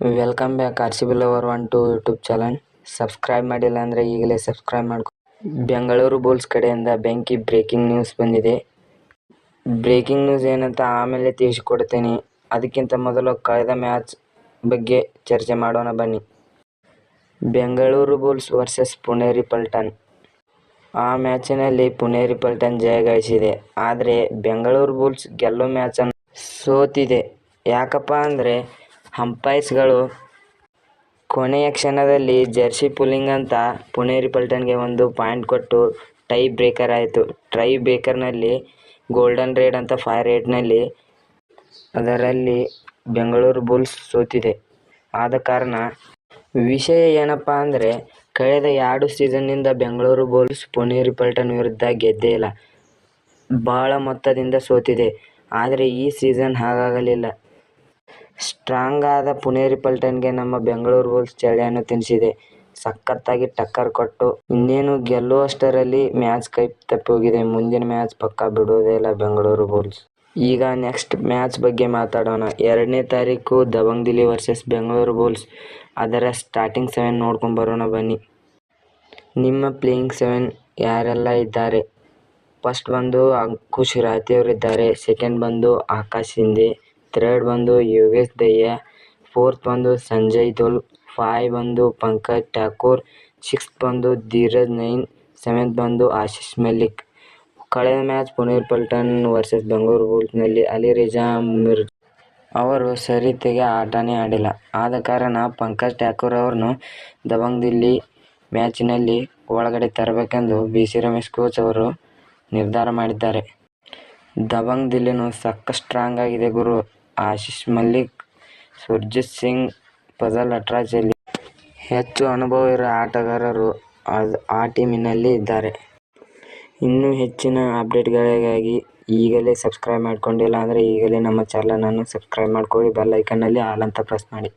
Welcome back R C B lover one two YouTube channel subscribe ಮಾಡಿಲ್ಲ ಅಂದರೆ ಈಗಲೇ subscribe ಮಾಡ್ಕೊ ಬೆಂಗಳೂರು ಬುಲ್ಸ್ ಕಡೆಯಿಂದ ಬೆಂಕಿ ಬ್ರೇಕಿಂಗ್ ನ್ಯೂಸ್ ಬಂದಿದೆ. ಬ್ರೇಕಿಂಗ್ ನ್ಯೂಸ್ ಏನಂತ ಆಮೇಲೆ ತಿಳಿಸ್ಕೊಡ್ತೀನಿ. ಅದಕ್ಕಿಂತ ಮೊದಲು ಕಳೆದ ಮ್ಯಾಚ್ ಬಗ್ಗೆ ಚರ್ಚೆ ಮಾಡೋಣ ಬನ್ನಿ. ಬೆಂಗಳೂರು ಬುಲ್ಸ್ ವರ್ಸಸ್ ಪುಣೇರಿ ಪಲ್ಟನ್ ಆ ಮ್ಯಾಚಿನಲ್ಲಿ ಪುಣೇರಿ ಪಲ್ಟನ್ ಜಯ ಗಳಿಸಿದೆ. ಆದರೆ ಬೆಂಗಳೂರು ಬುಲ್ಸ್ ಗೆಲ್ಲೋ ಮ್ಯಾಚನ್ನು ಸೋತಿದೆ. ಯಾಕಪ್ಪ ಅಂದರೆ ಅಂಪೈರ್ಸ್ಗಳು ಕೊನೆಯ ಕ್ಷಣದಲ್ಲಿ ಜರ್ಸಿ ಪುಲ್ಲಿಂಗ್ ಅಂತ ಪುಣೇರಿ ಪಲ್ಟನ್ಗೆ ಒಂದು ಪಾಯಿಂಟ್ ಕೊಟ್ಟು ಟೈ ಬ್ರೇಕರ್ ಆಯಿತು. ಟೈ ಬ್ರೇಕರ್ನಲ್ಲಿ ಗೋಲ್ಡನ್ ರೇಡ್ ಅಂತ ಫೈರ್ ರೇಟ್ನಲ್ಲಿ ಅದರಲ್ಲಿ ಬೆಂಗಳೂರು ಬುಲ್ಸ್ ಸೋತಿದೆ. ಆದ ಕಾರಣ ವಿಷಯ ಏನಪ್ಪ ಅಂದರೆ ಕಳೆದ ಎರಡು ಸೀಸನ್ನಿಂದ ಬೆಂಗಳೂರು ಬುಲ್ಸ್ ಪುಣೇರಿ ಪಲ್ಟನ್ ವಿರುದ್ಧ ಗೆದ್ದೇ ಇಲ್ಲ. ಭಾಳ ಮೊತ್ತದಿಂದ ಸೋತಿದೆ. ಆದರೆ ಈ ಸೀಸನ್ ಹಾಗಾಗಲಿಲ್ಲ. ಸ್ಟ್ರಾಂಗ್ ಆದ ಪುಣೇರಿ ಪಲ್ಟನ್ಗೆ ನಮ್ಮ ಬೆಂಗಳೂರು ಬುಲ್ಸ್ ಚಳಿಯನ್ನು ತಿನ್ನಿಸಿದೆ ಸಖತ್ತಾಗಿ ಟಕ್ಕರ್ ಕೊಟ್ಟು. ಇನ್ನೇನು ಗೆಲ್ಲುವಷ್ಟರಲ್ಲಿ ಮ್ಯಾಚ್ ಕೈ ತಪ್ಪೋಗಿದೆ. ಮುಂದಿನ ಮ್ಯಾಚ್ ಪಕ್ಕ ಬಿಡೋದೇ ಇಲ್ಲ ಬೆಂಗಳೂರು ಬುಲ್ಸ್ ಈಗ ನೆಕ್ಸ್ಟ್ ಮ್ಯಾಚ್ ಬಗ್ಗೆ ಮಾತಾಡೋಣ. ಎರಡನೇ ತಾರೀಕು ದಬಂಗ್ ದಿಲ್ಲಿ ವರ್ಸಸ್ ಬೆಂಗಳೂರು ಬುಲ್ಸ್ ಅದರ ಸ್ಟಾರ್ಟಿಂಗ್ ಸೆವೆನ್ ನೋಡ್ಕೊಂಡು ಬರೋಣ ಬನ್ನಿ. ನಿಮ್ಮ ಪ್ಲೇಯಿಂಗ್ ಸೆವೆನ್ ಯಾರೆಲ್ಲ ಇದ್ದಾರೆ? ಫಸ್ಟ್ ಬಂದು ಅಂಕುಶ್ ರಾತಿಯವರಿದ್ದಾರೆ ಸೆಕೆಂಡ್ ಬಂದು ಆಕಾಶ್ ಶಿಂದೆ ಥರ್ಡ್ ಬಂದು ಯೋಗೇಶ್ ದಯ್ಯ ಫೋರ್ತ್ ಬಂದು ಸಂಜಯ್ ದೊಲ್ ಫೈವ್ ಬಂದು ಪಂಕಜ್ ಠಾಕೂರ್ ಸಿಕ್ಸ್ತ್ ಬಂದು ಧೀರಜ್ ನೈನ್ ಸೆವೆಂತ್ ಬಂದು ಆಶೀಶ್ ಮಲ್ಲಿಕ್. ಕಳೆದ ಮ್ಯಾಚ್ ಪುನೀರ್ ಪಲ್ಟನ್ ವರ್ಸಸ್ ಬೆಂಗಳೂರು ಬುಲ್ಸ್ನಲ್ಲಿ ಅಲಿ ರಿಜಾ ಮಿರ್ ಅವರು ಸರಿತೆಗೆ ಆಟನೇ ಆಡಿಲ್ಲ. ಆದ ಕಾರಣ ಪಂಕಜ್ ಠಾಕೂರ್ ಅವರನ್ನು ದಬಂಗ್ ದಿಲ್ಲಿ ಮ್ಯಾಚಿನಲ್ಲಿ ಒಳಗಡೆ ತರಬೇಕೆಂದು ಬಿ ಸಿ ರಮೇಶ್ ಕೋಚ್ ಅವರು ನಿರ್ಧಾರ ಮಾಡಿದ್ದಾರೆ. ದಬಂಗ್ ದಿಲ್ಲಿನೂ ಸಖತ್ ಸ್ಟ್ರಾಂಗ್ ಆಗಿದೆ ಗುರು. ಆಶೀಶ್ ಮಲ್ಲಿಕ್, ಸುರ್ಜಿತ್ ಸಿಂಗ್, ಫಜಲ್ ಅಟ್ರಾಜಲ್ಲಿ ಹೆಚ್ಚು ಅನುಭವ ಇರೋ ಆಟಗಾರರು ಅದು ಆ ಟೀಮಿನಲ್ಲಿ ಇದ್ದಾರೆ. ಇನ್ನೂ ಹೆಚ್ಚಿನ ಅಪ್ಡೇಟ್ಗಳಿಗಾಗಿ ಈಗಲೇ ಸಬ್ಸ್ಕ್ರೈಬ್ ಮಾಡ್ಕೊಂಡಿಲ್ಲ ಅಂದರೆ ಈಗಲೇ ನಮ್ಮ ಚಾನಲನ್ನು ಸಬ್ಸ್ಕ್ರೈಬ್ ಮಾಡ್ಕೊಳ್ಳಿ, ಬೆಲ್ ಐಕನ್ನಲ್ಲಿ ಆಲ್ ಅಂತ ಪ್ರೆಸ್ ಮಾಡಿ.